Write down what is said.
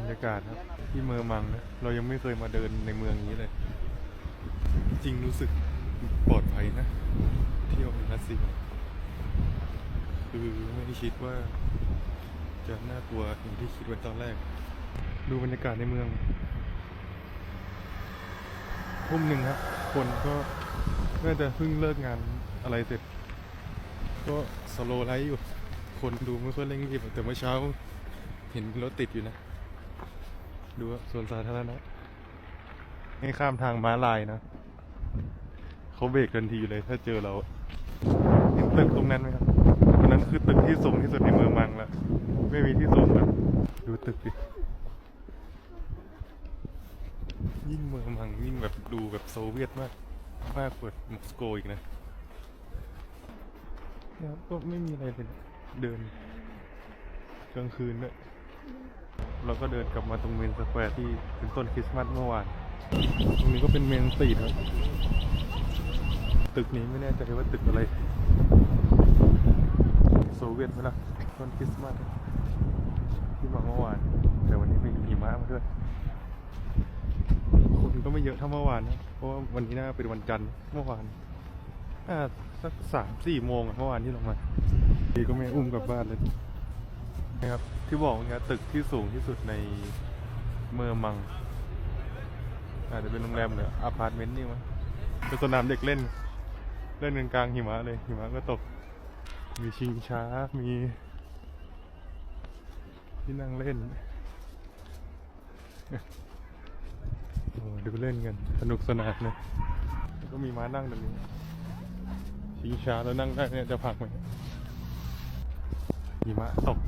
บรรยากาศครับ ที่เมืองมังนะเรายังไม่เคยมาเดินในเมืองนี้เลย จริงรู้สึกปลอดภัยนะ เที่ยวในรัสเซียคือไม่ได้คิดว่า จะน่ากลัวอย่างที่คิดไว้ตอนแรก ดูบรรยากาศในเมืองทุ่มหนึ่งครับ คนก็น่าจะเพิ่งเลิกงานอะไรเสร็จ ก็สโลไลท์อยู่ คนดูไม่ค่อยเร่งรีบแต่เมื่อเช้า เห็นรถติดอยู่นะ ดูส่วนสาธารณะให้ข้ามทางม้าลายนะ เขาเบรกทันทีเลยถ้าเจอเราเห็นตึกตรงนั้นไหมครับตรงนั้นคือตึกที่สูงที่สุดในเมืองมังล้วไม่มีที่สูงแล้วดูตึกดิยิ่งเมืองมังยิ่งแบบดูแบบโซเวียตมากมากกว่ามอสโกอีกนะก็ไม่มีอะไรเลยเดิน กลางคืนเนี่ย เราก็เดินกลับมาตรงเมนสแควร์ที่เป็นต้นคริสต์มาสเมื่อวาน ตรงนี้ก็เป็นเมนสตรีทครับ ตึกนี้ไม่แน่ใจว่าตึกอะไร โซเวียตไหมล่ะ ต้นคริสต์มาสที่มาเมื่อวาน แต่วันนี้มีหิมะมาด้วย คนก็ไม่เยอะเท่าเมื่อวานนะ เพราะว่าวันนี้น่าเป็นวันจันทร์เมื่อวานอ่าสักสามสี่โมงเมื่อวานที่ลงมาดีก็ไม่อุ้มกลับบ้านเลย นะครับที่บอกว่าตึกที่สูงที่สุดในเมืองมัง อาจจะเป็นโรงแรมหรืออพาร์ตเมนต์นี่มั้งเป็นสนามเด็กเล่น เล่นกันกลางหิมะเลยหิมะก็ตก มีชิงช้ามี ที่นั่งเล่นโอ้ดูเล่นกัน สนุกสนานเลยก็มีม้านั่งตรงนี้ชิงช้าแล้วนั่งได้เนี่ยจะพักไหมหิมะตก